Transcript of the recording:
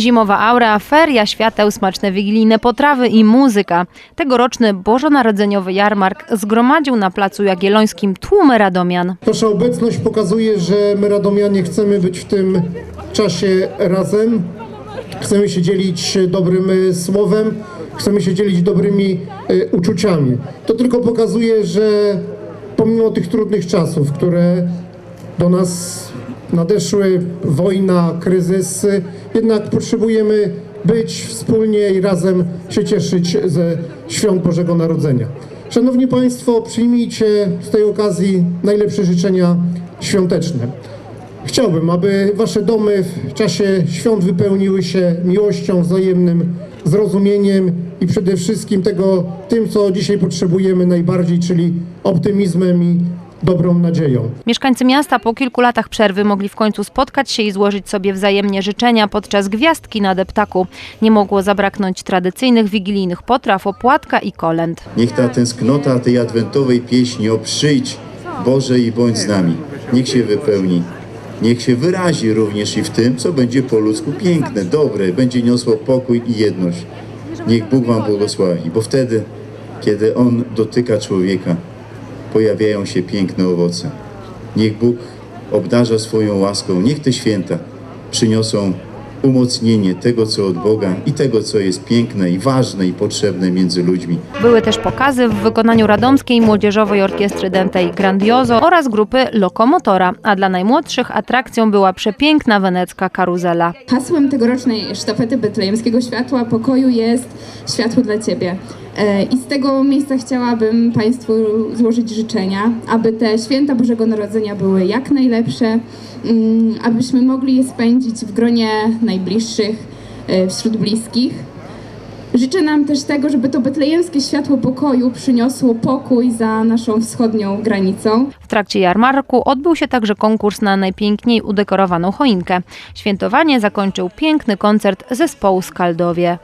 Zimowa aura, feria świateł, smaczne wigilijne potrawy i muzyka. Tegoroczny bożonarodzeniowy jarmark zgromadził na placu Jagiellońskim tłumy radomian. Wasza obecność pokazuje, że my Radomianie chcemy być w tym czasie razem. Chcemy się dzielić dobrym e, słowem, chcemy się dzielić dobrymi e, uczuciami. To tylko pokazuje, że pomimo tych trudnych czasów, które do nas nadeszły, wojna, kryzys, e, jednak potrzebujemy być wspólnie i razem się cieszyć ze świąt Bożego Narodzenia. Szanowni Państwo, przyjmijcie z tej okazji najlepsze życzenia świąteczne. Chciałbym, aby Wasze domy w czasie świąt wypełniły się miłością, wzajemnym zrozumieniem i przede wszystkim tego, tym, co dzisiaj potrzebujemy najbardziej, czyli optymizmem i dobrą nadzieją. Mieszkańcy miasta po kilku latach przerwy mogli w końcu spotkać się i złożyć sobie wzajemnie życzenia podczas gwiazdki na deptaku. Nie mogło zabraknąć tradycyjnych wigilijnych potraw, opłatka i kolęd. Niech ta tęsknota tej adwentowej pieśni o przyjdź Boże i bądź z nami, niech się wypełni. Niech się wyrazi również i w tym, co będzie po ludzku piękne, dobre, będzie niosło pokój i jedność. Niech Bóg Wam błogosławi, bo wtedy, kiedy On dotyka człowieka, pojawiają się piękne owoce. Niech Bóg obdarza swoją łaską, niech te święta przyniosą umocnienie tego, co od Boga i tego, co jest piękne i ważne i potrzebne między ludźmi. Były też pokazy w wykonaniu Radomskiej Młodzieżowej Orkiestry Dente i Grandioso oraz grupy Lokomotora, a dla najmłodszych atrakcją była przepiękna wenecka karuzela. Hasłem tegorocznej sztafety Betlejemskiego Światła Pokoju jest Światło dla Ciebie. E, I z tego miejsca chciałabym Państwu złożyć życzenia, aby te święta Bożego Narodzenia były jak najlepsze, mm, abyśmy mogli je spędzić w gronie najbliższych, e, wśród bliskich. Życzę nam też tego, żeby to betlejemskie światło pokoju przyniosło pokój za naszą wschodnią granicą. W trakcie jarmarku odbył się także konkurs na najpiękniej udekorowaną choinkę. Świętowanie zakończył piękny koncert zespołu Skaldowie.